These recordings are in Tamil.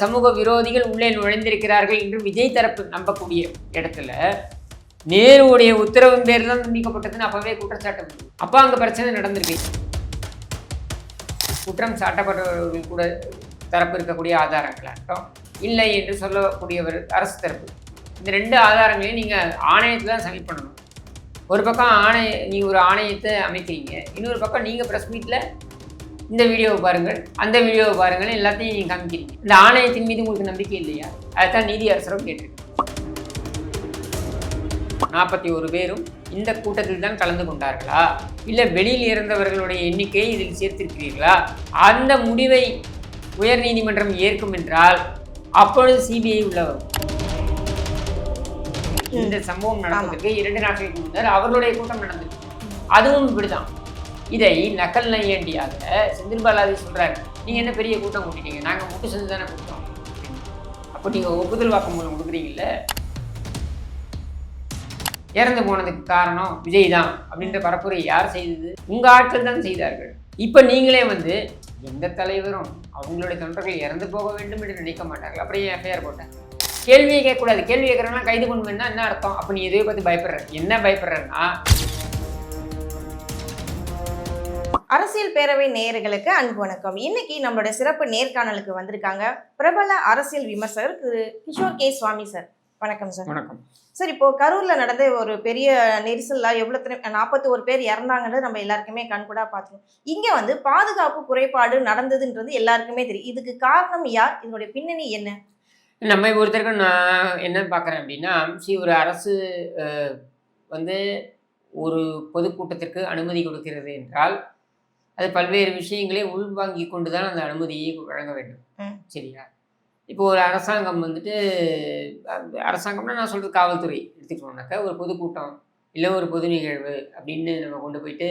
சமூக விரோதிகள் உள்ளே நுழைந்திருக்கிறார்கள் என்று விஜய் தரப்பு நம்பக்கூடிய இடத்துல நேருடைய உத்தரவின் பேர் தான் துண்டிக்கப்பட்டதுன்னு அப்பவே குற்றச்சாட்டு அப்போ அங்கே பிரச்சனை நடந்திருக்கு. குற்றம் சாட்டப்பட்டவர்கள் கூட தரப்பு இருக்கக்கூடிய ஆதாரங்களாகட்டும் இல்லை என்று சொல்லக்கூடியவர் அரசு தரப்பு. இந்த ரெண்டு ஆதாரங்களையும் நீங்கள் ஆணையத்தில் தான் சப்மிட் பண்ணணும். ஒரு பக்கம் ஆணைய நீங்கள் ஒரு ஆணையத்தை அமைக்கிறீங்க. இன்னொரு பக்கம் நீங்கள் ப்ரெஸ் மீட்டில் இந்த வீடியோவை பாருங்கள். அந்த வீடியோவை பாருங்கள். எல்லாத்தையும் நீங்கள் காமிக்கிறீங்க. இந்த ஆணையத்தின் மீது உங்களுக்கு நம்பிக்கை இல்லையா? அதுதான் நீதி அரசரும் கேட்டிருக்கு நாற்பத்தி ஒரு பேரும் இந்த கூட்டத்தில் தான் கலந்து கொண்டார்களா? இல்லை வெளியில் இருந்தவர்களுடைய எண்ணிக்கையை இதில் சேர்த்திருக்கிறீர்களா? அந்த முடிவை உயர்நீதிமன்றம் ஏற்கும் என்றால் அப்பொழுது சிபிஐ உள்ள வரும் இந்த சம்பவம் நடந்ததுக்கு இரண்டு நாட்களுக்கு முன்னர் அவர்களுடைய கூட்டம் நடந்தது. அதுவும் இப்படிதான் இதை நக்கல் நையண்டியாக செந்தில் பாலாஜி சொல்றாரு. நீங்க என்ன பெரிய கூட்டம் கூட்டிட்டீங்க? நாங்க முட்டு செஞ்சு தானே கூட்டோம் அப்போ நீங்க ஒப்புதல் வாக்குமூலம் கொடுக்குறீங்கல்ல? இறந்து போனதுக்கு காரணம் விஜய் தான் அப்படின்ற பரப்புரை யார் செய்தது? உங்க ஆட்கள் தான் செய்தார்கள். இப்போ நீங்களே வந்து எந்த தலைவரும் அவங்களுடைய தொண்டர்கள் இறந்து போக வேண்டும் என்று நினைக்க மாட்டார்கள். அப்படியே எஃப்ஐஆர் போட்டாங்க? கேள்வியை கேட்கக்கூடாது. கேள்வி கேட்குறவங்களாம் கைது பண்ணுவேன்னா என்ன அர்த்தம்? அப்போ நீ எதையோ பற்றி பயப்படுற. என்ன பயப்படுறன்னா அரசியல் பேரவை நேயர்களுக்கு அன்பு வணக்கம். இன்னைக்கு நம்மளோட சிறப்பு நேர்காணலுக்கு வந்திருக்காங்க பிரபல அரசியல் விமர்சகர் திரு கிஷோர் கே. சுவாமி சார். வணக்கம் சார். வணக்கம். சார் இப்போ கரூர்ல நடந்த ஒரு பெரிய நெரிசல்ல எவ்வளவு நாற்பத்தி ஒரு பேர் இறந்தாங்கன்றது நம்ம எல்லாருக்குமே கண்கூடா பார்த்தோம் இங்க வந்து பாதுகாப்பு குறைபாடு நடந்ததுன்றது எல்லாருக்குமே தெரியும். இதுக்கு காரணம் யார்? இதனுடைய பின்னணி என்ன? நம்ம ஒருத்தருக்கும் நான் என்ன பார்க்குறேன் அப்படின்னா சி ஒரு அரசு வந்து ஒரு பொதுக்கூட்டத்திற்கு அனுமதி கொடுக்கிறது என்றால் அது பல்வேறு விஷயங்களை உள்வாங்கி கொண்டு தான் அந்த அனுமதியை வழங்க வேண்டும். சரியா? இப்போ ஒரு அரசாங்கம் வந்துட்டு அரசாங்கம்னா நான் சொல்கிறது காவல்துறை எடுத்துக்கிட்டோம்னாக்கா ஒரு பொதுக்கூட்டம் இல்லை ஒரு பொது நிகழ்வு அப்படின்னு நம்ம கொண்டு போயிட்டு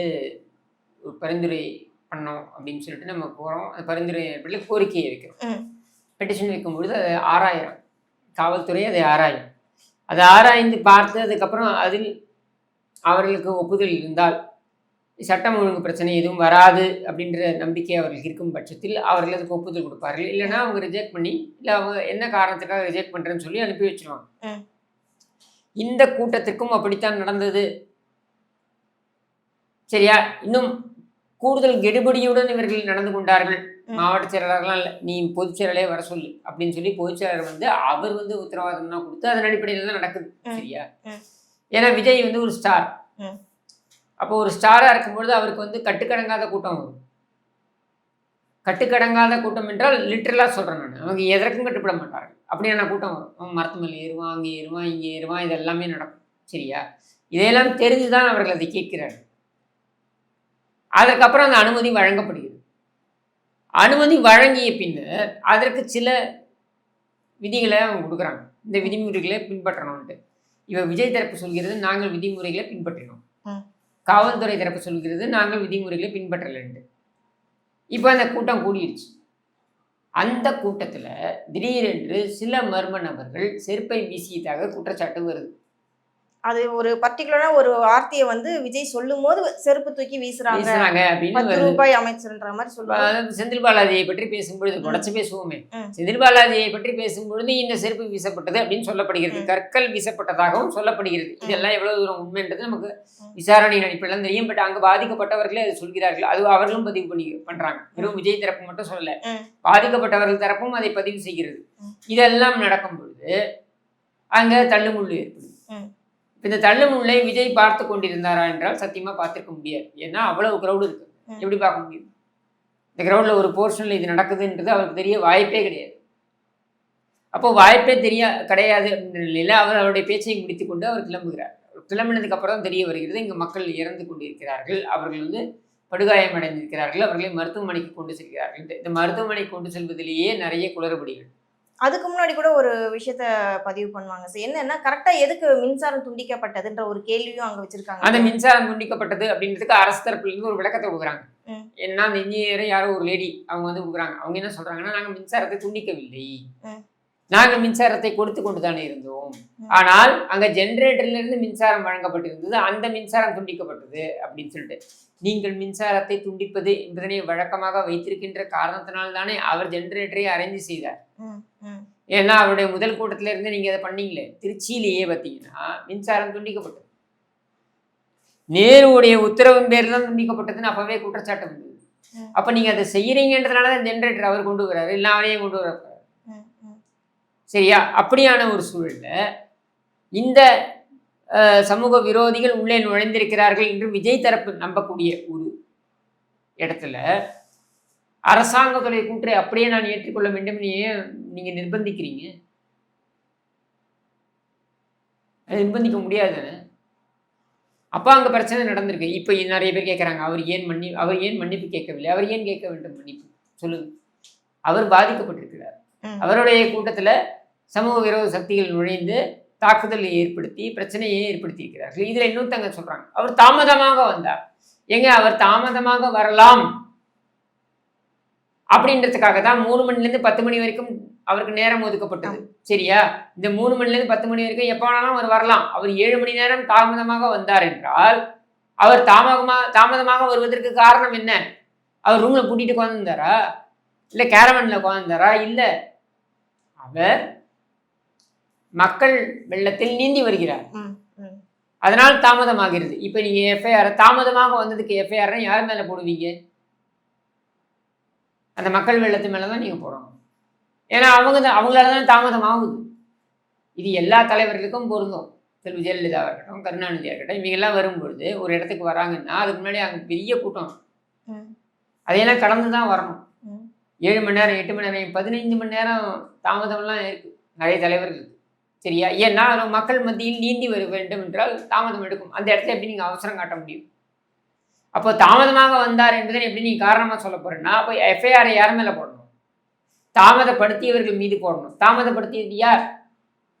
ஒரு பரிந்துரை பண்ணோம் அப்படின்னு சொல்லிட்டு நம்ம போகிறோம் அந்த பரிந்துரை அடிப்படையில் கோரிக்கையை வைக்கிறோம். பெட்டிஷன் வைக்கும்பொழுது அதை ஆராயிரம் காவல்துறை அதை ஆராயும். அதை ஆராய்ந்து பார்த்து அதுக்கப்புறம் அதில் அவர்களுக்கு ஒப்புதல் இருந்தால் சட்டம் ஒழுங்கு பிரச்சனை எதுவும் வராது அப்படின்ற நம்பிக்கை அவர்களுக்கு இருக்கும் பட்சத்தில் அவர்கள் அதுக்கு ஒப்புதல் கொடுப்பார்கள் இல்லைன்னா அவங்க ரிஜெக்ட் பண்ணி இல்லை அவங்க என்ன காரணத்துக்காக ரிஜெக்ட் பண்ணுறேன்னு சொல்லி அனுப்பி வச்சிருவாங்க. இந்த கூட்டத்திற்கும் அப்படித்தான் நடந்தது சரியா இன்னும் கூடுதல் கெடுபடியுடன் இவர்கள் நடந்து கொண்டார்கள். மாவட்ட செயலாளர்லாம் இல்லை நீ பொதுச் செயலாளரே வர சொல்லு அப்படின்னு சொல்லி பொதுச் செயலாளர் வந்து அவர் வந்து உத்தரவாதம்லாம் கொடுத்து அதன் அடிப்படையில் தான் நடக்குது. சரியா. ஏன்னா விஜய் வந்து ஒரு ஸ்டார். அப்போ ஒரு ஸ்டாராக இருக்கும்பொழுது அவருக்கு வந்து கட்டுக்கடங்காத கூட்டம் வரும். கட்டுக்கடங்காத கூட்டம் என்றால் லிட்டரலாக சொல்கிறேன் நான். அவங்க எதற்கும் கட்டுப்பட மாட்டார்கள். அப்படியான கூட்டம் வரும். அவன் மரத்து மேலே ஏறுவான் அங்கே ஏறுவான் இங்கே ஏறுவான் இது எல்லாமே நடக்கும். சரியா? இதையெல்லாம் தெரிஞ்சு தான் அவர்கள் அதை கேட்கிறார்கள். அதற்கப்புறம் அந்த அனுமதி வழங்கப்படுகிறது. அனுமதி வழங்கிய பின்னர் அதற்கு சில விதிகளை அவங்க கொடுக்குறாங்க. இந்த விதிமுறைகளை பின்பற்றணும்ட்டு இவன் விஜய் தரப்பு சொல்கிறது நாங்கள் விதிமுறைகளை பின்பற்றினோம். காவல்துறை தரப்பு சொல்கிறது நாங்கள் விதிமுறைகளை பின்பற்றலன்ட்டு இப்போ அந்த கூட்டம் கூடிடுச்சு அந்த கூட்டத்தில் திடீரென்று சில மர்ம நபர்கள் செருப்பை வீசியதாக குற்றச்சாட்டு வருது. அது ஒரு பர்டிகுலரா ஒரு வார்த்தையை வந்து விஜய் சொல்லும் போது செருப்பு தூக்கி வீசுறாங்க. பத்து ரூபாய் அமைச்சர்ன்ற மாதிரி சொல்லுவாங்க. செந்தில் பாலாஜியை பற்றி பேசும்பொழுது உடச்சு பேசுவோமே. செந்தில் பாலாஜியை பற்றி பேசும்பொழுது இந்த செருப்பு வீசப்பட்டது அப்படின்னு சொல்லப்படுகிறது. கற்கள் வீசப்பட்டதாகவும் சொல்லப்படுகிறது. இதெல்லாம் எவ்வளவு தூரம் உண்மைன்றது நமக்கு ம். விசாரணையின் அடிப்படையில் தெரியும். பட் அங்க பாதிக்கப்பட்டவர்களே அதை சொல்கிறார்கள். அது அவர்களும் பதிவு பண்ணி பண்றாங்க. வெறும் விஜய் தரப்பு மட்டும் சொல்லல. பாதிக்கப்பட்டவர்கள் தரப்பும் அதை பதிவு செய்கிறது. இதெல்லாம் நடக்கும் பொழுது அங்க தள்ளுமுள்ளு ஏற்படுது. இந்த தள்ளுமுள்ளை விஜய் பார்த்து கொண்டிருந்தாரா என்றால் சத்தியமா பார்த்திருக்க முடியாது. ஏன்னா அவ்வளவு கிரௌடு இருக்கு. எப்படி பார்க்க முடியும்? இந்த கிரௌடில் ஒரு போர்ஷனில் இது நடக்குதுன்றது அவருக்கு தெரிய வாய்ப்பே கிடையாது. அப்போ வாய்ப்பே தெரிய கிடையாது அப்படின்ற நிலையில் அவர் அவருடைய பேச்சை முடித்துக்கொண்டு அவர் கிளம்புகிறார். கிளம்பினதுக்கு அப்புறம் தான் தெரிய வருகிறது இங்கே மக்கள் இறந்து கொண்டிருக்கிறார்கள் அவர்கள் வந்து படுகாயம் அடைந்திருக்கிறார்கள் அவர்களை மருத்துவமனைக்கு கொண்டு செல்கிறார்கள். இந்த- மருத்துவமனைக்கு கொண்டு செல்வதிலேயே நிறைய குளறுபடிகள். அதுக்கு முன்னாடி கூட ஒரு விஷயத்த பதிவு பண்ணுவாங்க. சார் என்னன்னா கரெக்டா எதுக்கு மின்சாரம் துண்டிக்கப்பட்டதுன்ற ஒரு கேள்வியும் அங்க அந்த வச்சிருக்காங்க மின்சாரம் துண்டிக்கப்பட்டது அப்படின்றதுக்கு அரசு தரப்புல இருந்து ஒரு விளக்கத்தை கொடுக்குறாங்க. ஏன்னா அந்த இன்ஜினியரை யாரோ ஒரு லேடி அவங்க வந்து கொடுக்குறாங்க. அவங்க என்ன சொல்றாங்கன்னா நாங்கள் மின்சாரத்தை துண்டிக்கவில்லை. ம். நாங்கள் மின்சாரத்தை கொடுத்து கொண்டு தானே இருந்தோம். ஆனால் அங்க ஜெனரேட்டர்ல இருந்து மின்சாரம் வழங்கப்பட்டிருந்தது. அந்த மின்சாரம் துண்டிக்கப்பட்டது அப்படின்னு சொல்லிட்டு. நீங்கள் மின்சாரத்தை துண்டிப்பது என்பதனை வழக்கமாக வைத்திருக்கின்ற காரணத்தினால்தானே அவர் ஜெனரேட்டரை அரேஞ்ச் செய்தார். ஏன்னா அவருடைய முதல் கூட்டத்துல இருந்து நீங்க அதை பண்ணீங்களே. திருச்சியிலேயே பார்த்தீங்கன்னா மின்சாரம் துண்டிக்கப்பட்டது. நேருடைய உத்தரவின் பேர் தான் துண்டிக்கப்பட்டதுன்னு அப்பவே குற்றச்சாட்டு வந்தது. அப்ப நீங்க அதை செய்யறீங்கன்றதுனால தான் ஜென்ரேட்டர் அவர் கொண்டு வர்றாரு. இல்லை அவரையே கொண்டு வர. சரியா? அப்படியான ஒரு சூழல்ல இந்த சமூக விரோதிகள் உள்ளே நுழைந்திருக்கிறார்கள் என்று விஜய் தரப்பு நம்பக்கூடிய ஒரு இடத்துல அரசாங்கத்துடைய கூற்றை அப்படியே நான் ஏற்றுக்கொள்ள வேண்டும் ஏன் நீங்க நிர்பந்திக்கிறீங்க? நிர்பந்திக்க முடியாது அப்போ அங்க பிரச்சனை நடந்திருக்கு. இப்போ நிறைய பேர் கேட்குறாங்க அவர் ஏன் மன்னி அவர் ஏன் மன்னிப்பு கேட்கவில்லை? அவர் ஏன் கேட்க வேண்டும் மன்னிப்பு? சொல்லுங்க. அவர் பாதிக்கப்பட்டிருக்கிறார். அவருடைய கூட்டத்துல சமூக விரோத சக்திகள் நுழைந்து தாக்குதலை ஏற்படுத்தி பிரச்சனையை ஏற்படுத்தி இருக்கிறார்கள் இதுல இன்னொருத்தங்க சொல்றாங்க. அவர் தாமதமாக வந்தார். ஏங்க அவர் தாமதமாக வரலாம்? அப்படின்றதுக்காக தான் மூணு மணிலேருந்து பத்து மணி வரைக்கும் அவருக்கு நேரம் ஒதுக்கப்பட்டது. சரியா? இந்த மூணு மணிலேருந்து பத்து மணி வரைக்கும் எப்போ வேணாலும் அவர் வரலாம். அவர் ஏழு மணி நேரம் தாமதமாக வந்தார் என்றால் அவர் தாமதமாக தாமதமாக வருவதற்கு காரணம் என்ன? அவர் ரூம்ல பூட்டிட்டு உட்காந்துருந்தாரா இல்லை கேரவன்ல உட்காந்துருந்தாரா இல்லை. அவர் மக்கள் வெள்ளத்தில் நீந்தி வருகிறார். அதனால் தாமதமாகிறது. இப்போ நீங்க எஃப்ஐஆர் தாமதமாக வந்ததுக்கு எஃப்ஐஆர் யார் மேல போடுவீங்க? அந்த மக்கள் வெள்ளத்து மேல தான் நீங்க போடணும். ஏன்னா அவங்க தான் அவங்களால தான் தாமதம் ஆகுது இது எல்லா தலைவர்களுக்கும் பொருந்தும். செல்வி ஜெயலலிதாவாக இருக்கட்டும் கருணாநிதியாக இருக்கட்டும் இவங்கெல்லாம் வரும்பொழுது ஒரு இடத்துக்கு வராங்கன்னா அதுக்கு முன்னாடி அங்கே பெரிய கூட்டம். அதையெல்லாம் கடந்து தான் வரணும். ஏழு மணி நேரம் எட்டு மணி நேரம் பதினைஞ்சு மணி நேரம் தாமதம்லாம் இருக்கு. நிறைய தலைவர்களுக்கு. சரியா? ஏன்னா மக்கள் மத்தியில் நீந்தி வர வேண்டும் என்றால் தாமதம் எடுக்கும். அந்த இடத்துல எப்படி நீங்கள் அவசரம் காட்ட முடியும்? அப்போ தாமதமாக வந்தார் என்பதை எப்படி நீ காரணமாக சொல்ல போறேன்னா அப்போ எஃப்ஐஆரை யார் மேலே போடணும்? தாமதப்படுத்தியவர்கள் மீது போடணும். தாமதப்படுத்தியது யார்?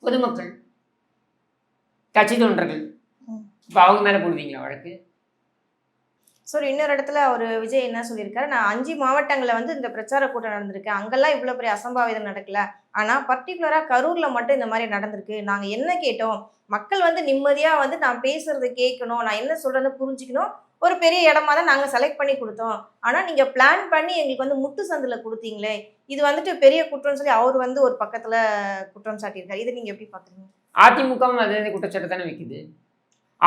பொதுமக்கள் கட்சி தொண்டர்கள். இப்போ அவங்க மேலே போடுவீங்களா வழக்கு? ஸோ இன்னொரு இடத்துல அவர் விஜய் என்ன சொல்லியிருக்காரு? நான் அஞ்சு மாவட்டங்களில் வந்து இந்த பிரச்சார கூட்டம் நடந்திருக்கு. அங்கெல்லாம் இவ்வளோ பெரிய அசம்பாவிதம் நடக்கல. ஆனால் பர்டிகுலராக கரூரில் மட்டும் இந்த மாதிரி நடந்திருக்கு. நாங்கள் என்ன கேட்டோம்? மக்கள் வந்து நிம்மதியாக வந்து நான் பேசுறது கேட்கணும். நான் என்ன சொல்கிறேன்னு புரிஞ்சுக்கணும். ஒரு பெரிய இடமா தான் நாங்கள் செலக்ட் பண்ணி கொடுத்தோம். ஆனால் நீங்கள் பிளான் பண்ணி எங்களுக்கு வந்து முட்டு சந்தில் கொடுத்தீங்களே இது வந்துட்டு பெரிய குற்றம்னு சொல்லி அவர் வந்து ஒரு பக்கத்தில் குற்றம் சாட்டியிருக்காரு. இதை நீங்கள் எப்படி பார்க்குறீங்க அதிமுகவும் அதே குற்றச்சாட்டு தானே வைக்குது.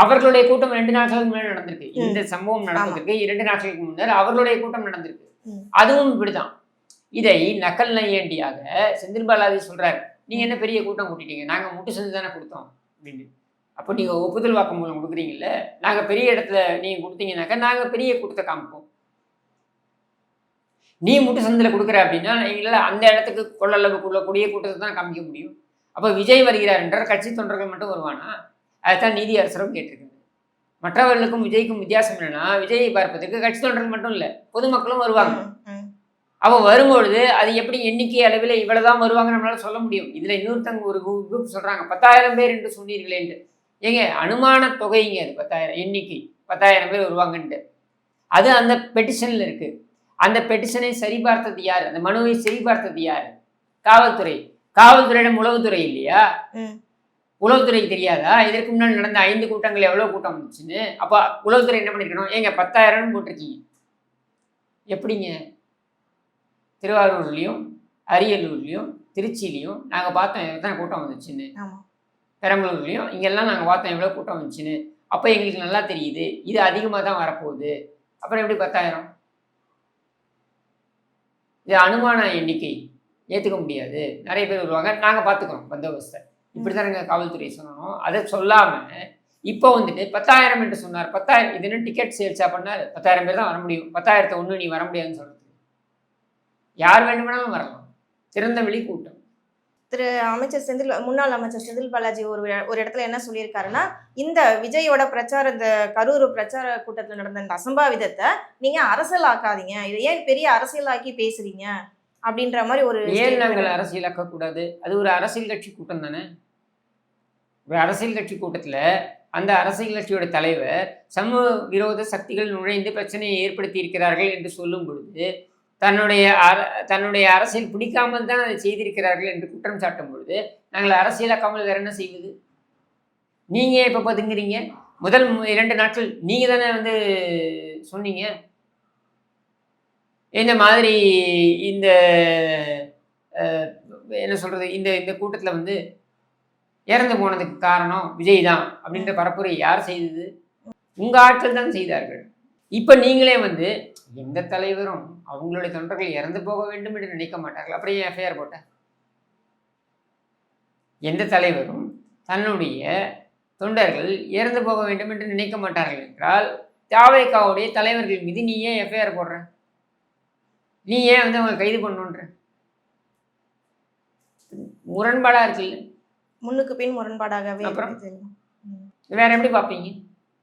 அவர்களுடைய கூட்டம் ரெண்டு நாட்களுக்கு முன்னாடி நடந்திருக்கு. இந்த சம்பவம் நடந்ததுக்கு இரண்டு நாட்களுக்கு முன்னர் அவர்களுடைய கூட்டம் நடந்திருக்கு. அதுவும் இப்படிதான். இதை நக்கல் நையாண்டியாக செந்தில் பாலாஜி சொல்றாரு. நீங்க என்ன பெரிய கூட்டம் கூட்டிட்டீங்க? நாங்க முட்டு செஞ்சு தானே கொடுத்தோம். அப்படின்னு. அப்போ நீங்க ஒப்புதல் வாக்குமூலம் கொடுக்குறீங்கல்ல நாங்க பெரிய இடத்துல நீங்க கொடுத்தீங்கன்னாக்கா நாங்க பெரிய கூட்டத்தை காமிப்போம். நீ முட்டு சந்தில் கொடுக்குற அப்படின்னா எங்களால் அந்த இடத்துக்கு கொள்ளளவுக்குள்ள கூடிய கூட்டத்தை தான் காமிக்க முடியும். அப்போ விஜய் வருகிறார் என்றால் கட்சி தொண்டர்கள் மட்டும் வருவானா? அதுதான் நீதி அரசரும் கேட்டிருக்காங்க. மற்றவர்களுக்கும் விஜய்க்கும் வித்தியாசம் என்னன்னா விஜயை பார்ப்பதற்கு கட்சி தொண்டர்கள் மட்டும் இல்லை பொதுமக்களும் வருவாங்க. அப்போ வரும்பொழுது அது எப்படி எண்ணிக்கை அளவில் இவ்வளவுதான் வருவாங்க நம்மளால சொல்ல முடியும். இதுல இன்னொருத்தங்க ஒரு குரூப் சொல்றாங்க பத்தாயிரம் பேர் என்று சொன்னீர்களேன்ட்டு ஏங்க அனுமான தொகைங்க அது பத்தாயிரம் எண்ணிக்கை பத்தாயிரம் பேர் வருவாங்கன்ட்டு. அது அந்த பெட்டிஷன்ல இருக்கு. அந்த பெட்டிஷனை சரிபார்த்தது யார்? அந்த மனுவை சரிபார்த்தது யார்? காவல்துறை. காவல்துறையிடம் உளவுத்துறை இல்லையா. உளவுத்துறைக்கு தெரியாதா? இதற்கு முன்னாடி நடந்த ஐந்து கூட்டங்கள் எவ்வளவு கூட்டம் வந்துச்சுன்னு அப்போ உளவுத்துறை என்ன பண்ணிருக்கணும்? ஏங்க பத்தாயிரம்னு போட்டிருக்கீங்க. எப்படிங்க? திருவாரூர்லேயும் அரியலூர்லேயும் திருச்சியிலையும் நாங்கள் பார்த்தோம் எத்தனை கூட்டம் வந்துச்சுன்னு. பெரம்பலூர்லேயும் இங்கெல்லாம் நாங்கள் பார்த்தோம் எவ்வளோ கூட்டம் வந்துச்சுன்னு. அப்போ எங்களுக்கு நல்லா தெரியுது இது அதிகமாக தான் வரப்போகுது. அப்புறம் எப்படி பத்தாயிரம்? இது அனுமான எண்ணிக்கை. ஏற்றுக்க முடியாது. நிறைய பேர் வருவாங்க. நாங்கள் பார்த்துக்குறோம் பந்தோபஸ்தை. இப்படி தானங்க காவல்துறை சொன்னோம் அதை சொல்லாமல் இப்போ வந்துட்டு பத்தாயிரம் என்று சொன்னார். பத்தாயிரம் இது டிக்கெட் சேல்ஸா பண்ணார்? பத்தாயிரம் பேர் தான் வர முடியும். பத்தாயிரத்தை ஒன்று நீ வர முடியாதுன்னு சொல்கிறது யார் வேண்டுமானாலும் வரலாம். திறந்த வெளி கூட்டம். திரு அமைச்சர் செந்தில் முன்னாள் அமைச்சர் செந்தில் பாலாஜி ஒரு ஒரு இடத்துல என்ன சொல்லியிருக்காருன்னா இந்த விஜயோட பிரச்சார இந்த கரூர் பிரச்சார கூட்டத்தில் நடந்த இந்த அசம்பாவிதத்தை நீங்க அரசியலாக்காதீங்க. இதை ஏன் பெரிய அரசியலாக்கி பேசுறீங்க? அப்படின்ற மாதிரி ஒரு ஏன். நாங்கள் அரசியலாக்க கூடாது அது ஒரு அரசியல் கட்சி கூட்டம் தானே? ஒரு அரசியல் கட்சி கூட்டத்தில் அந்த அரசியல் கட்சியோட தலைவர் சமூக விரோத சக்திகள் நுழைந்து பிரச்சனையை ஏற்படுத்தி இருக்கிறார்கள் என்று சொல்லும் பொழுது தன்னுடைய அர தன்னுடைய அரசியல் பிடிக்காமல் தான் அதை செய்திருக்கிறார்கள் என்று குற்றம் சாட்டும் பொழுது நாங்கள் அரசியலாக்காமல் வேற என்ன செய்வது? நீங்கள் இப்போ பதுங்குறீங்க? முதல் இரண்டு நாட்கள் நீங்கள் தானே வந்து சொன்னீங்க. இந்த மாதிரி இந்த என்ன சொல்கிறது இந்த இந்த கூட்டத்தில் வந்து இறந்து போனதுக்கு காரணம் விஜய் தான் அப்படின்ற பரப்புரை யார் செய்தது? உங்கள் ஆட்கள் தான் செய்தார்கள். இப்போ நீங்களே வந்து எந்த தலைவரும் அவங்களுடைய தொண்டர்கள் இறந்து போக வேண்டும் என்று நினைக்க மாட்டார்கள். அப்படியே எஃப்ஐஆர் போட்ட? எந்த தலைவரும் தன்னுடைய தொண்டர்கள் இறந்து போக வேண்டும் என்று நினைக்க மாட்டார்கள் என்றால் தாவேக்காவுடைய தலைவர்கள் மீது நீ ஏன் எஃப்ஐஆர் போடுற? நீ ஏன் வந்து அவங்க கைது பண்ணுன்ற முரண்பாடா இருக்குல்ல? முன்னுக்கு பின் முரண்பாடாகவே அப்புறம்? வேற எப்படி பார்ப்பீங்க?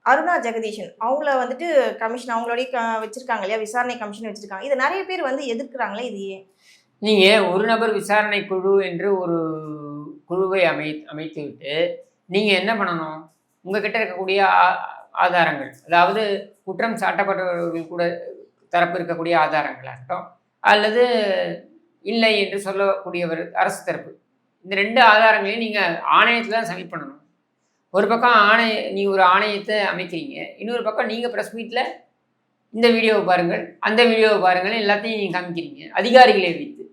அருணா ஜெகதீஷன். அவங்கள வந்துட்டு கமிஷன் அவங்களுடைய வச்சிருக்காங்க இல்லையா? விசாரணை கமிஷன் வச்சிருக்காங்க. இதை நிறைய பேர் வந்து எதிர்க்கிறாங்களே இது ஏன்? ஒரு நபர் விசாரணை குழு என்று ஒரு குழுவை அமை அமைத்து விட்டு நீங்கள் என்ன பண்ணணும்? உங்ககிட்ட இருக்கக்கூடிய ஆ- ஆதாரங்கள். அதாவது குற்றம் சாட்டப்பட்டவர்கள் கூட தரப்பு இருக்கக்கூடிய ஆதாரங்களாகட்டும் அல்லது இல்லை என்று சொல்லக்கூடியவர் அரசு தரப்பு. இந்த ரெண்டு ஆதாரங்களையும் நீங்கள் ஆணையத்தில் தான் சமிட் பண்ணணும். ஒரு பக்கம் ஆணைய நீங்கள் ஒரு ஆணையத்தை அமைக்கிறீங்க. இன்னொரு பக்கம் நீங்கள் ப்ரெஸ் மீட்டில் இந்த வீடியோவை பாருங்கள் அந்த வீடியோவை பாருங்கள் எல்லாத்தையும் நீங்கள் காமிக்கிறீங்க. அதிகாரிகளை வைத்து.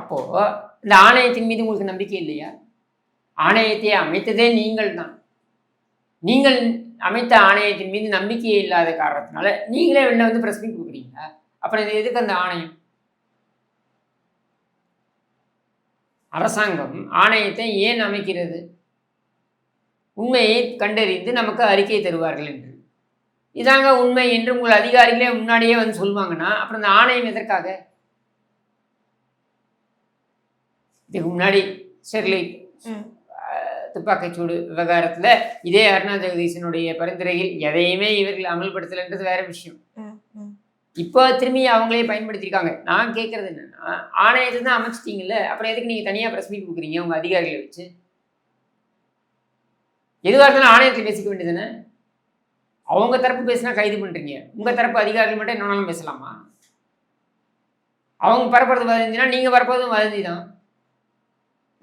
அப்போது இந்த ஆணையத்தின் மீது உங்களுக்கு நம்பிக்கை இல்லையா? ஆணையத்தை அமைத்ததே நீங்கள் தான். நீங்கள் அமைத்த ஆணையத்தின் மீது நம்பிக்கையே இல்லாத காரணத்தினால நீங்களே வெளில வந்து ப்ரெஸ் மீட் கொடுக்குறீங்களா? அப்புறம் இது எதுக்கு அந்த ஆணையம்? அரசாங்கம் ஆணையத்தை ஏன் அமைக்கிறது உண்மையை கண்டறிந்து நமக்கு அறிக்கை தருவார்கள் என்று இதாங்க உண்மை என்று உங்கள் அதிகாரிகளே முன்னாடியே வந்து சொல்லுவாங்கன்னா அப்புறம் இந்த ஆணையம் எதற்காக இதுக்கு முன்னாடி ஸ்டெர்லைட். துப்பாக்கிச்சூடு விவகாரத்தில் இதே அருணா ஜெகதீசனுடைய பரிந்துரையில் எதையுமே இவர்கள் அமல்படுத்தலைன்றது வேற விஷயம். இப்போ திரும்பி அவங்களே பயன்படுத்தியிருக்காங்க. நான் கேட்கறது என்னன்னா ஆணையத்தை தான் அமைச்சிட்டீங்கல்ல அப்புறம் எதுக்கு நீங்கள் தனியாக ப்ரெஸ் மீட் கொடுக்குறீங்க உங்கள் அதிகாரிகளை வச்சு? எதுவாக இருந்தாலும் ஆணையத்தில் பேசிக்க வேண்டியதுதானே? அவங்க தரப்பு பேசினா கைது பண்ணுறீங்க உங்கள் தரப்பு அதிகாரிகள் மட்டும் என்னன்னாலும் பேசலாமா? அவங்க பரப்புறது வதந்தினா நீங்கள் பரப்புறதும் வதந்தி தான்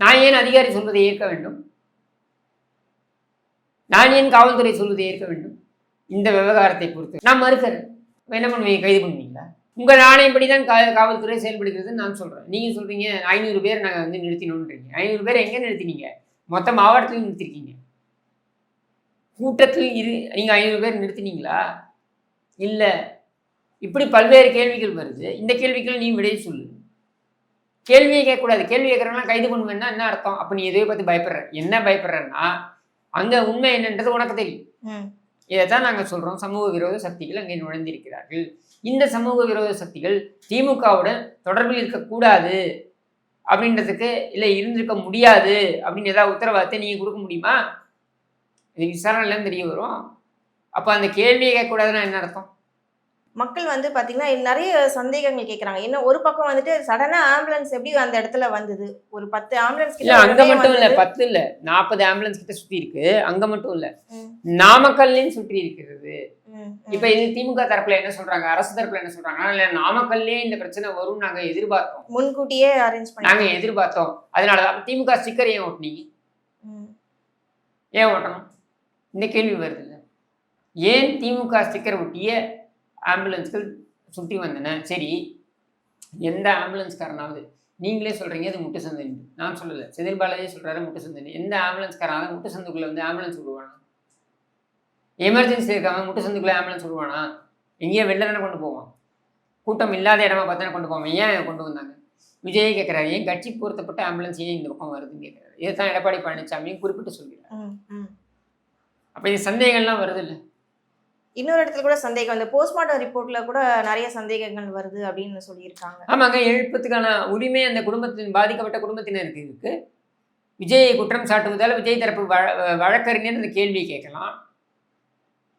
நான் ஏன் அதிகாரி சொல்வதை ஏற்க வேண்டும்? நான் ஏன் காவல்துறை சொல்வதை ஏற்க வேண்டும்? இந்த விவகாரத்தை பொறுத்து. நான் மறுக்கிறேன் என்ன பண்ணுவீங்க? கைது பண்ணுவீங்களா? உங்கள் ஆணையப்படி தான் கா காவல்துறை செயல்படுகிறதுன்னு நான் சொல்கிறேன் நீங்கள் சொல்கிறீங்க ஐநூறு பேர் நாங்கள் வந்து நிறுத்தினோன்றீங்க. ஐநூறு பேர் எங்கே நிறுத்தினீங்க? மொத்த மாவட்டத்தில் நிறுத்திருக்கீங்க. கூட்டத்தில் இரு நீங்கள் ஐநூறு பேர் நிறுத்தினீங்களா? இல்லை. இப்படி பல்வேறு கேள்விகள் வருது. இந்த கேள்விகள் நீ விடைய சொல்லு. கேள்வியை கேட்கக்கூடாது. கேள்வி கேட்குறவங்களாம் கைது பண்ணுவேன்னா என்ன அர்த்தம்? அப்போ நீ எதையோ பற்றி பயப்படுற. என்ன பயப்படுறன்னா அங்கே உண்மை என்னன்றது உனக்கு தெரியும். இதை இதைத்தான் நாங்கள் சொல்கிறோம் சமூக விரோத சக்திகள் அங்கே நுழைந்திருக்கிறார்கள். இந்த சமூக விரோத சக்திகள் திமுகவுடன் தொடர்பில் இருக்கக்கூடாது அப்படின்றதுக்கு இல்லை இருந்திருக்க முடியாது அப்படின்னு ஏதாவது உத்தரவாதத்தை நீங்கள் கொடுக்க முடியுமா? இது விசாரணையிலேருந்து தெரிய வரும். அப்போ அந்த கேள்வியை கேட்கக்கூடாதுன்னா என்ன அர்த்தம்? மக்கள் வந்து பாத்தீங்கன்னா நிறைய சந்தேகங்கள் கேக்குறாங்க. என்ன ஒரு பக்கம் வந்துட்டு சடனா ஆம்புலன்ஸ் எப்படி அந்த இடத்துல வந்தது? ஒரு பத்து ஆம்புலன்ஸ் இல்ல அங்க மட்டும் இல்ல பத்து இல்ல நாற்பது ஆம்புலன்ஸ் கிட்ட சுத்தி இருக்கு. அங்க மட்டும் இல்ல. நாமக்கல்லையும் சுற்றி இருக்கிறது. இப்ப இது திமுக தரப்புல என்ன சொல்றாங்க? அரசு தரப்புல என்ன சொல்றாங்க இல்ல நாமக்கல்லே இந்த பிரச்சனை வரும் நாங்க எதிர்பார்த்தோம். முன்கூட்டியே அரேஞ்ச் நாங்க பண்ணி எதிர்பார்த்தோம் அதனாலதான் திமுக ஸ்டிக்கர் ஏன் ஓட்டுனீங்க. ஏன் ஓட்டணும்? இந்த கேள்வி வருது ஏன் திமுக ஸ்டிக்கர் ஒட்டிய ஆம்புலன்ஸ்கள் சுற்றி வந்தன. சரி எந்த ஆம்புலன்ஸ்காரனாவது நீங்களே சொல்றீங்க அது முட்டு சந்தன் நான் சொல்லலை. செதில் பாலாஜி சொல்றாரு முட்டு சந்தன் எந்த ஆம்புலன்ஸ்காரனாவது முட்டு சந்துக்குள்ள வந்து ஆம்புலன்ஸ் விடுவானா? எமர்ஜென்சி இருக்காம முட்டு சந்துக்குள்ள ஆம்புலன்ஸ் விடுவானா? எங்கேயோ வெளில தானே கொண்டு போவான். கூட்டம் இல்லாத இடமா பார்த்தானே கொண்டு போவான். ஏன் கொண்டு வந்தாங்க? விஜய் கேட்குறாரு ஏன் கட்சி பொருத்தப்பட்ட ஆம்புலன்ஸ் ஏன் இந்த பக்கம் வருதுன்னு கேட்குறாரு இதைத்தான் எடப்பாடி பழனிசாமியும் குறிப்பிட்டு சொல்கிறார். அப்போ இது சந்தேகங்கள்லாம் வருது இல்லை? இன்னொரு இடத்துல கூட சந்தேகம். இந்த போஸ்ட்மார்ட்டம் ரிப்போர்ட்ல கூட நிறைய சந்தேகங்கள் வருது அப்படின்னு சொல்லியிருக்காங்க. ஆமாங்க எழுப்பத்துக்கான உரிமை அந்த குடும்பத்தின் பாதிக்கப்பட்ட குடும்பத்தினருக்கு இருக்கு. விஜயை குற்றம் சாட்டுவதால் விஜய் தரப்பு வழ- வழக்கறிஞர் அந்த கேள்வியை கேட்கலாம்.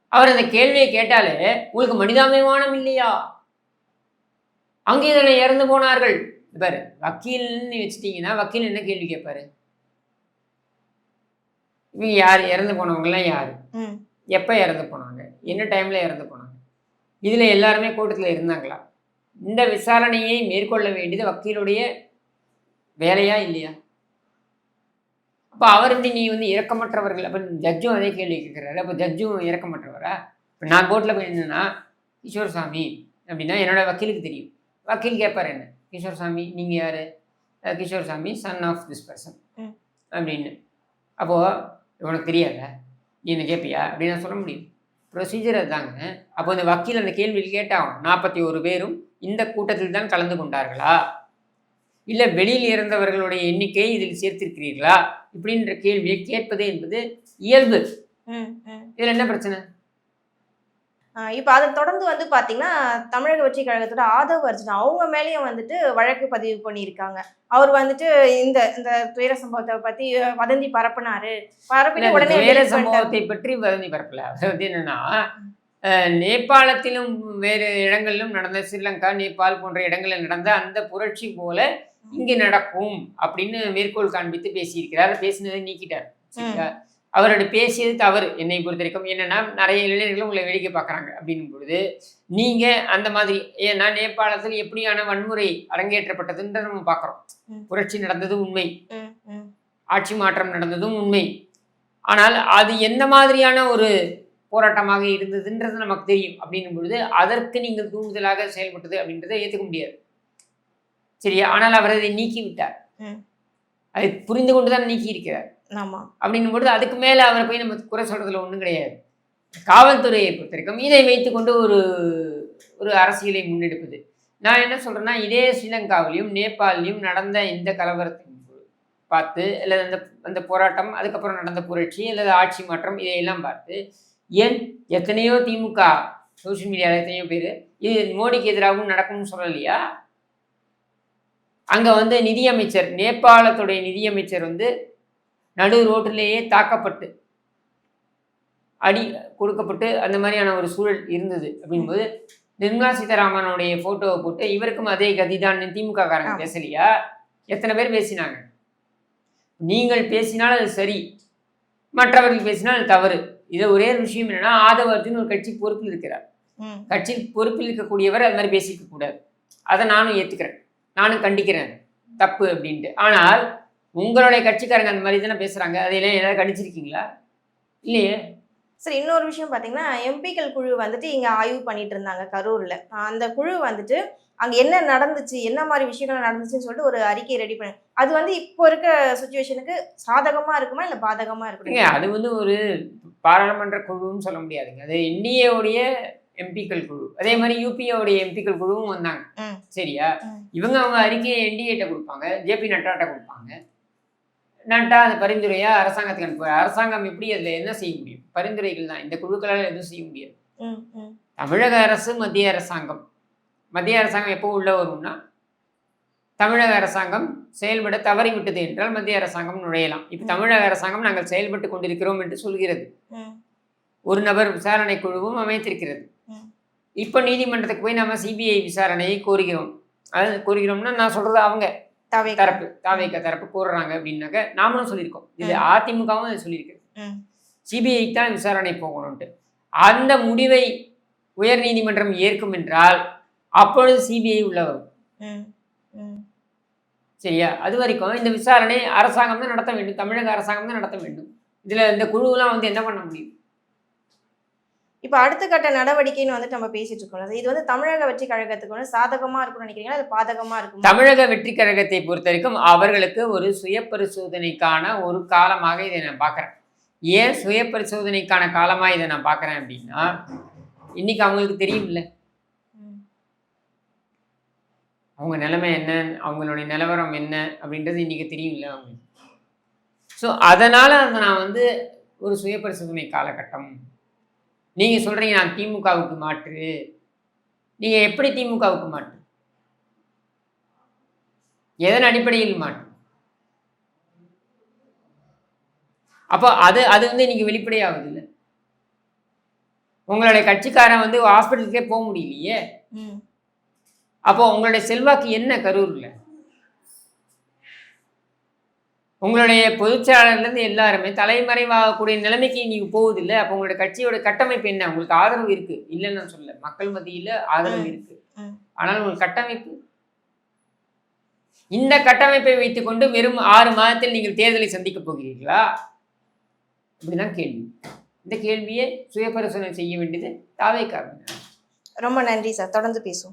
அவர் அந்த கேள்வியை கேட்டாலே உங்களுக்கு மனிதாபிமானம் இல்லையா? அங்கே தானே இறந்து போனார்கள். பாரு வக்கீல்னு வச்சுட்டீங்கன்னா வக்கீல் என்ன கேள்வி கேட்பாரு? இவங்க யார்? இறந்து போனவங்கலாம் யாரு. எப்போ இறந்து போனாங்க? என்ன டைமில் இறந்து போனாங்க? இதில் எல்லாருமே கூட்டத்தில் இருந்தாங்களா? இந்த விசாரணையை மேற்கொள்ள வேண்டியது வக்கீலுடைய வேலையா இல்லையா? அப்போ அவர் வந்து நீ வந்து இரக்கமற்றவர்கள் அப்போ ஜட்ஜும் அதே கேள்வி கேட்குறாரு. அப்போ ஜட்ஜும் இரக்கமற்றவரா? இப்போ நான் கோர்ட்டில் போய் நின்னா கிஷோர் சாமி அப்படின்னா என்னோட வக்கீலுக்கு தெரியும். வக்கீல் கேட்பார் என்ன? கிஷோர் சாமி நீங்கள் யார் கிஷோர் சாமி சன் ஆஃப் திஸ் பர்சன். அப்படின்னு. அப்போது உனக்கு தெரியாதா? நீ என்ன கேட்பியா அப்படின்னு நான் சொல்ல முடியும். ப்ரொசீஜர் அதுதாங்க. அப்போ இந்த வக்கீல் அந்த கேள்வி கேட்டாகும் நாற்பத்தி ஒரு பேரும் இந்த கூட்டத்தில் தான் கலந்து கொண்டார்களா? இல்லை வெளியில் இருந்தவர்களுடைய எண்ணிக்கை இதில் சேர்த்திருக்கிறீர்களா? இப்படின்ற கேள்வியை கேட்பது என்பது இயல்பு. இதில் என்ன பிரச்சனை? இப்ப அதை தொடர்ந்து வந்து பாத்தீங்கன்னா தமிழக வெற்றி கழகத்தோட ஆதவ் அர்ஜுன் அவங்க மேலேயும் வந்துட்டு வழக்கு பதிவு பண்ணியிருக்காங்க. அவர் வந்துட்டு இந்த இந்த துயர சம்பவத்தை பத்தி வதந்தி பரப்புனாரு. உடனே பண்ணிட்டாரு. சம்பவத்தை பற்றி வதந்தி பரப்பல. அது வந்து என்னன்னா நேபாளத்திலும் வேறு இடங்களிலும் நடந்த ஸ்ரீலங்கா நேபாள் போன்ற இடங்களில் நடந்த அந்த புரட்சி போல இங்கு நடக்கும் அப்படின்னு மேற்கோள் காண்பித்து பேசியிருக்கிறார். பேசினதை நீக்கிட்டார். அவரோட பேசியது தவறு. என்னை பொறுத்த வரைக்கும் என்னன்னா நிறைய இளைஞர்களும் உங்களை வேடிக்கை பார்க்குறாங்க அப்படின்னும் பொழுது நீங்க அந்த மாதிரி ஏன்னா நேபாளத்தில் எப்படியான வன்முறை அரங்கேற்றப்பட்டதுன்ற நம்ம பார்க்குறோம். புரட்சி நடந்தது உண்மை. ஆட்சி மாற்றம் நடந்ததும் உண்மை. ஆனால் அது எந்த மாதிரியான ஒரு போராட்டமாக இருந்ததுன்றது நமக்கு தெரியும். அப்படின்னும் பொழுது அதற்கு நீங்கள் தூண்டுதலாக செயல்பட்டது அப்படின்றத ஏற்றுக்க முடியாது. சரியா? ஆனால் அவர் அதை நீக்கி விட்டார் ம். அதை புரிந்து கொண்டு தான் நீக்கி இருக்கிறார் அப்படின்னும் பொழுது அதுக்கு மேலே அவரை போய் நம்ம குறை சொல்றதுல ஒன்றும் கிடையாது. காவல்துறையை பொறுத்த வரைக்கும் இதை வைத்துக்கொண்டு ஒரு ஒரு அரசியலை முன்னெடுப்பது. நான் என்ன சொல்கிறேன்னா இதே ஸ்ரீலங்காவிலையும் நேபாளிலையும் நடந்த இந்த கலவரத்தின் பார்த்து அல்லது அந்த அந்த போராட்டம் அதுக்கப்புறம் நடந்த புரட்சி அல்லது ஆட்சி மாற்றம் இதையெல்லாம் பார்த்து ஏன் எத்தனையோ திமுக சோஷியல் மீடியாவில் எத்தனையோ பேர் இது மோடிக்கு எதிராகவும் நடக்கும்னு சொல்லலையா? அங்கே வந்து நிதியமைச்சர் நேபாளத்துடைய நிதியமைச்சர் வந்து நடு ரோட்டிலேயே தாக்கப்பட்டு அடி கொடுக்கப்பட்டு அந்த மாதிரியான ஒரு சூழல் இருந்தது. அப்படிங்கும்போது நிர்மலா சீதாராமனுடைய போட்டோவை போட்டு இவருக்கும் அதே கதிதான் திமுக காரங்க. பேசலையா? எத்தனை பேர் பேசினாங்க? நீங்கள் பேசினால் அது சரி மற்றவர்கள் பேசினால் அது தவறு. இது ஒரே ஒரு விஷயம் என்னன்னா ஆதவ அர்ஜுன் ஒரு கட்சி பொறுப்பில் இருக்கிறார். கட்சி பொறுப்பில் இருக்கக்கூடியவர் அது மாதிரி பேசிக்க கூடாது அதை நானும் ஏற்றுக்கிறேன் நானும் கண்டிக்கிறேன். தப்பு அப்படின்ட்டு. ஆனால் உங்களுடைய கட்சிக்காரங்க அந்த மாதிரி தானே பேசுகிறாங்க அதையெல்லாம் ஏதாவது கணிச்சிருக்கீங்களா இல்லையே. சரி இன்னொரு விஷயம் பாத்தீங்கன்னா எம்பிக்கள் குழு வந்துட்டு இங்க ஆய்வு பண்ணிட்டு இருந்தாங்க கரூர்ல. அந்த குழு வந்துட்டு அங்க என்ன நடந்துச்சு என்ன மாதிரி விஷயங்கள் நடந்துச்சுன்னு சொல்லிட்டு ஒரு அறிக்கை ரெடி பண்ணி அது வந்து இப்போ இருக்க சுச்சுவேஷனுக்கு சாதகமா இருக்குமா இல்ல பாதகமா ஏங்க இருக்குமா அது வந்து ஒரு பாராளுமன்ற குழுன்னு சொல்ல முடியாதுங்க. அது என்டிஏவுடைய எம்பிக்கள் குழு. அதே மாதிரி யூபிஏவுடைய எம்பிக்கள் குழுவும் வந்தாங்க. சரியா. இவங்க அவங்க அறிக்கையை என்டிஏட்ட கொடுப்பாங்க ஜேபி நட்டாட்ட கொடுப்பாங்க. நட்டா அந்த பரிந்துரையா அரசாங்கத்துக்கு அனுப்புவார் அரசாங்கம் எப்படி அதில் என்ன செய்ய முடியும்? பரிந்துரைகள் தான். இந்த குழுக்களால் எதுவும் செய்ய முடியாது. தமிழக அரசு மத்திய அரசாங்கம். மத்திய அரசாங்கம் எப்போ உள்ள வரும்னா தமிழக அரசாங்கம் செயல்பட தவறிவிட்டது என்றால் மத்திய அரசாங்கம் நுழையலாம். இப்போ. தமிழக அரசாங்கம் நாங்கள் செயல்பட்டு கொண்டிருக்கிறோம் என்று சொல்கிறது. ஒரு நபர் விசாரணை குழுவும் அமைத்திருக்கிறது. இப்போ நீதிமன்றத்துக்கு போய் நம்ம சிபிஐ விசாரணையை கோருகிறோம். அதாவது கோருகிறோம்னா நான் சொல்றது அவங்க. தரப்பு தாவேக்க தரப்பு கோருறாங்க அப்படின்னாக்க நாமளும் சொல்லியிருக்கோம். இது. அதிமுகவும் அதை சொல்லியிருக்கிறது. ம். சிபிஐ தான் விசாரணை போகணும்ட்டு அந்த முடிவை உயர் நீதிமன்றம் ஏற்கும் என்றால் அப்பொழுது சிபிஐ உள்ள வரும். ம், ம். சரியா? அது வரைக்கும் இந்த விசாரணை அரசாங்கம் தான் நடத்த வேண்டும். தமிழக அரசாங்கம் தான் நடத்த வேண்டும். இதுல இந்த குழுவெல்லாம் வந்து என்ன பண்ண முடியும்? இப்போ அடுத்த கட்ட நடவடிக்கைன்னு வந்துட்டு நம்ம பேசிட்டு இருக்கோம் இது வந்து தமிழக வெற்றி கழகத்துக்கு வந்து சாதகமா இருக்கும்னு நினைக்கிறீங்களா? இல்ல பாதகமா இருக்குமா? தமிழக வெற்றி கழகத்தை பொறுத்த வரைக்கும் அவர்களுக்கு ஒரு சுய பரிசோதனைக்கான ஒரு காலமாக இதை நான் பார்க்குறேன். ஏன் சுய பரிசோதனைக்கான காலமாக இதை நான் பார்க்குறேன் அப்படின்னா இன்னைக்கு அவங்களுக்கு தெரியும்ல. அவங்க நிலைமை என்ன? அவங்களுடைய நிலவரம் என்ன? அப்படின்றது இன்னைக்கு தெரியும்ல அவங்களுக்கு. ஸோ அதனால் அதை நான் வந்து ஒரு சுய பரிசோதனை காலகட்டம் நீங்கள் சொல்கிறீங்க நான் திமுகவுக்கு மாற்று. நீங்கள் எப்படி திமுகவுக்கு மாற்று? எதன் அடிப்படையில் மாற்று? அப்போ அது அது வந்து இன்னைக்கு வெளிப்படையாகுது இல்லை உங்களுடைய கட்சிக்காரன் வந்து ஹாஸ்பிட்டலுக்கே போக முடியலையே. அப்போ உங்களுடைய செல்வாக்கு என்ன கரூர்ல? உங்களுடைய பொதுச்செயலாளர்லேருந்து எல்லாருமே தலைமறைவாகக்கூடிய நிலைமைக்கு நீங்க போகுது இல்லை அப்போ உங்களுடைய கட்சியோட கட்டமைப்பு என்ன? உங்களுக்கு ஆதரவு இருக்கு? இல்லைன்னு நான் சொல்ல மக்கள் மத்தியில ஆதரவு. இருக்கு. ஆனால் உங்களுக்கு கட்டமைப்பு? இந்த கட்டமைப்பை வைத்துக்கொண்டு வெறும் ஆறு மாதத்தில் நீங்கள் தேர்தலை சந்திக்க போகிறீர்களா? அப்படிதான் கேள்வி. இந்த கேள்வியை சுயபரிசோதனை செய்ய வேண்டியது தாவேக்காக ரொம்ப நன்றி சார். தொடர்ந்து பேசுவோம்.